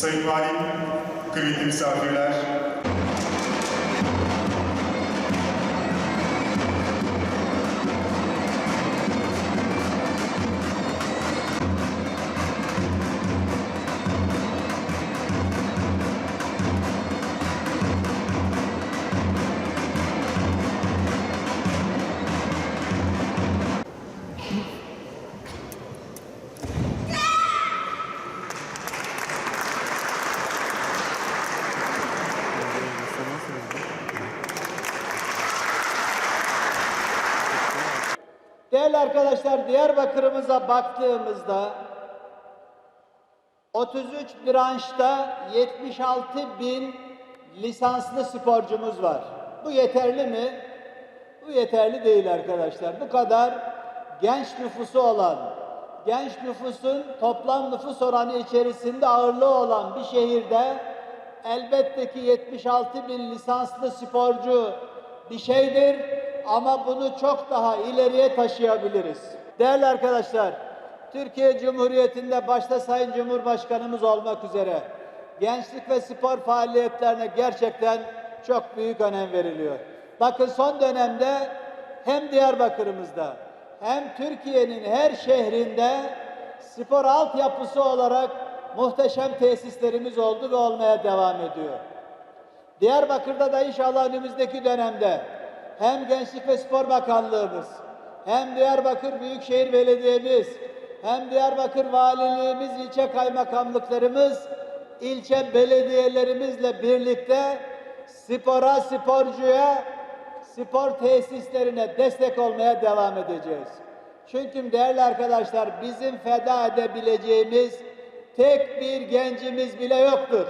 Sayın Valim, kıymetli misafirler, Değerli arkadaşlar Diyarbakır'ımıza baktığımızda 33 branşta 76 bin lisanslı sporcumuz var. Bu yeterli mi? Bu yeterli değil arkadaşlar. Bu kadar genç nüfusu olan, genç nüfusun toplam nüfus oranı içerisinde ağırlığı olan bir şehirde elbette ki 76 bin lisanslı sporcu bir şeydir ama bunu çok daha ileriye taşıyabiliriz. Değerli arkadaşlar, Türkiye Cumhuriyeti'nde başta Sayın Cumhurbaşkanımız olmak üzere gençlik ve spor faaliyetlerine gerçekten çok büyük önem veriliyor. Bakın son dönemde hem Diyarbakır'ımızda hem Türkiye'nin her şehrinde spor altyapısı olarak muhteşem tesislerimiz oldu ve olmaya devam ediyor. Diyarbakır'da da inşallah önümüzdeki dönemde hem Gençlik ve Spor Bakanlığımız, hem Diyarbakır Büyükşehir Belediye'miz, hem Diyarbakır Valiliğimiz, ilçe kaymakamlıklarımız, ilçe belediyelerimizle birlikte spora, sporcuya, spor tesislerine destek olmaya devam edeceğiz. Çünkü değerli arkadaşlar bizim feda edebileceğimiz tek bir gencimiz bile yoktur.